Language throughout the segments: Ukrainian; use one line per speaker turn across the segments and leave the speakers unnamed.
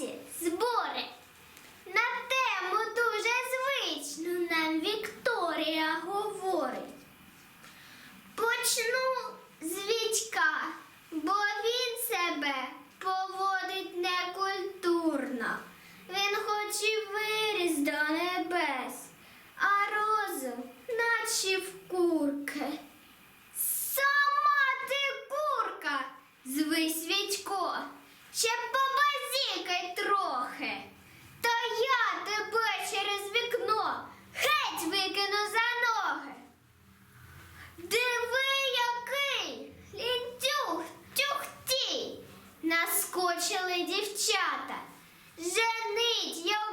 наші збори. На тему дуже звичну нам Вікторія говорить. Почну з вічка, бо він себе поводить некультурно. Він хоч і виріс до небес, а розум наче в курки. Сама ти курка, звись Вітько, ще побачиш трохи. Та я тебе через вікно геть викину за ноги. Диви, який лінтюх тюхтій. Наскочили дівчата. Женить його.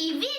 І він